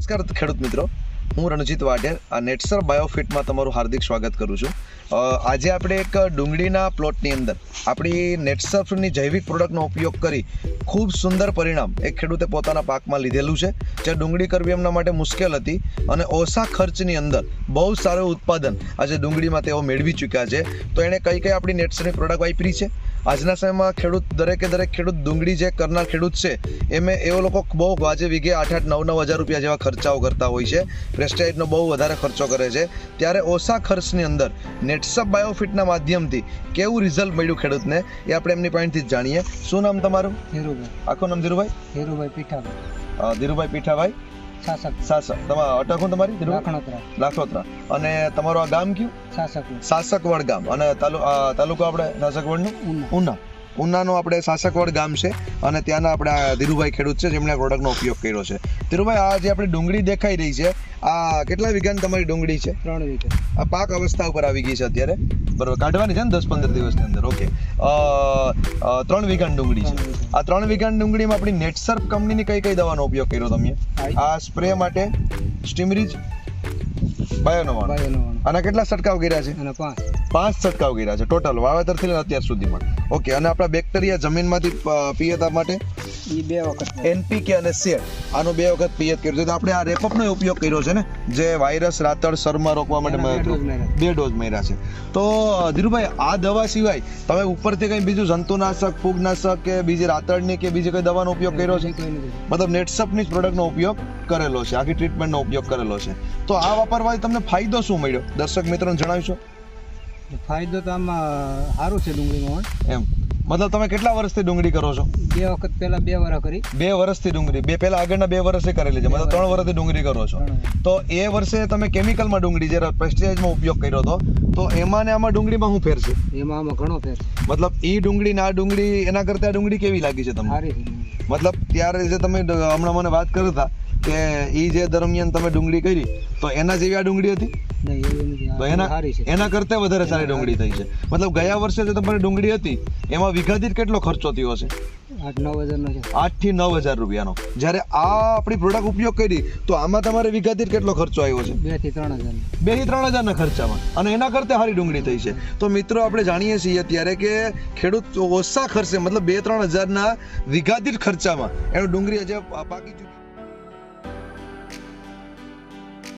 નમસ્કાર ખેડૂત મિત્રો, હું રણજીત વાઢેર આ નેટસર બાયોફિટમાં તમારું હાર્દિક સ્વાગત કરું છું. આજે આપણે એક ડુંગળીના પ્લોટની અંદર આપણી નેટસર્ફની જૈવિક પ્રોડક્ટનો ઉપયોગ કરી ખૂબ સુંદર પરિણામ એક ખેડૂતે પોતાના પાકમાં લીધેલું છે, જે ડુંગળી કરવી એમના માટે મુશ્કેલ હતી અને ઓછા ખર્ચની અંદર બહુ સારું ઉત્પાદન આજે ડુંગળીમાં તેઓ મેળવી ચૂક્યા છે. તો એણે કઈ કઈ આપણી નેટસરની પ્રોડક્ટ વાપરી છે? આજના સમયમાં ખેડૂત દરેકે દરેક ખેડૂત ડુંગળી જે કરનાર ખેડૂત છે એમે એવો લોકો બહુ વાજે વીઘે આઠ આઠ નવ નવ હજાર રૂપિયા જેવા ખર્ચાઓ કરતા હોય છે. પ્રેસ્ટાઇડનો બહુ વધારે ખર્ચો કરે છે. ત્યારે ઓછા ખર્ચની અંદર નેટસપ બાયોફિટના માધ્યમથી કેવું રિઝલ્ટ મળ્યું ખેડૂતને એ આપણે એમની પાસેથી જ જાણીએ. શું નામ તમારું? ધીરુભાઈ. આખું નામ ધીરુભાઈ? ધીરુભાઈ પીઠાભાઈ. ધીરુભાઈ પીઠાભાઈ. શાસક સાસા તમારા અટક હું તમારી લાખોત્રા અને તમારું આ ગામ કયું? શાસક સાસકવડ ગામ. અને તાલુકો આપણે સાસકવડનું નું ઉના. ઉનાનું આપણે સાસકવાડ ગામ છે અને ત્યાંના આપણે ધીરુભાઈ ખેડૂત છે જેમણે આ પ્રોડક્ટનો ઉપયોગ કર્યો છે. ધીરુભાઈ આ જે આપણે ડુંગળી દેખાઈ રહી છે આ કેટલા વીઘાની તમારી ડુંગળી છે? ત્રણ વીઘે. આ પાક અવસ્થા ઉપર આવી ગઈ છે અત્યારે. બરોબર કાઢવાની છે ને દસ પંદર દિવસની અંદર? ઓકે. ત્રણ વીઘાની ડુંગળી છે. આ ત્રણ વીઘાની ડુંગળીમાં આપણી નેટસર્પ કંપનીની કઈ કઈ દવાનો ઉપયોગ કર્યો તમે? આ સ્પ્રે માટે સ્ટીમરીજ બાયોનોવાણ બાયો આના કેટલા છંટકાવ કર્યા છે? પાંચ. પાંચ છંટકાવ કર્યા છે ટોટલ વાવેતરથી લઈને અત્યાર સુધીમાં. ઓકે અને આપણા બેક્ટેરિયા જમીનમાંથી પિયતા માટે? એ બે વખત. એનપીકે અને સેડ આનો બે વખત પિયત કર્યો છે. તો આપણે આ રેપઅપનો ઉપયોગ કર્યો છે ને જે વાયરસ રાતળ શર્મા રોકવા માટે. બે ડોઝ માર્યા છે. તો ધીરુભાઈ આ દવા સિવાય તમે ઉપરથી કંઈ બીજું જંતુનાશક ફૂગનાશક કે બીજી રાતળની કે બીજી કોઈ દવાનો ઉપયોગ કર્યો છે? મતલબ નેટસપની જ પ્રોડક્ટનો ઉપયોગ કરેલો છે. આખી ટ્રીટમેન્ટનો ઉપયોગ કરેલો છે. તો આ વાપરવાથી તમને ફાયદો શું મળ્યો? દર્શક મિત્રોને જણાવશો. ફાયદો તો આમાં સારું છે ડુંગળીમાં એમ. મતલબ તમે કેટલા વર્ષથી ડુંગળી કરો છો? બે વખત પહેલા બે વાર કરી. બે વર્ષથી ડુંગળી. બે પહેલા આગળના બે વર્ષે કરેલી છે. મતલબ ત્રણ વર્ષથી ડુંગળી કરો છો. તો એ વર્ષે તમે કેમિકલમાં ડુંગળી જે પેસ્ટિસાઇડમાં ઉપયોગ કર્યો હતો તો એમાં ને આમાં ડુંગળીમાં શું ફેર છે? એમાં આમાં ઘણો ફેર છે. મતલબ એ ડુંગળી ના આ ડુંગળી એના કરતા આ ડુંગળી કેવી લાગી છે તમને. મતલબ ત્યારે જે તમે હમણાં મને વાત કરતા કે એ જે દરમિયાન તમે ડુંગળી કરી તો એના જેવી આ ડુંગળી હતી? નહીં તો એના એના કરતા વધારે સારી ડુંગળી થઈ છે. મતલબ ગયા વર્ષે જે તમારી ડુંગળી હતી એમાં વીઘા દીઠ કેટલો ખર્ચો થયો છે. આઠથી નવ હજાર રૂપિયાનો. જ્યારે આ આપણી પ્રોડક્ટ ઉપયોગ કરી તો આમાં તમારે વીઘા દીઠ કેટલો ખર્ચો આવ્યો છે? બેથી ત્રણ હજાર બેથી ત્રણ હજારના ખર્ચામાં. અને એના કરતા સારી ડુંગળી થઈ છે. તો મિત્રો આપણે જાણીએ છીએ અત્યારે કે ખેડૂત ઓછા ખર્ચે મતલબ બે ત્રણ હજારના વીઘા દીઠ ખર્ચામાં એનું ડુંગળી હજી પાકી ચૂકી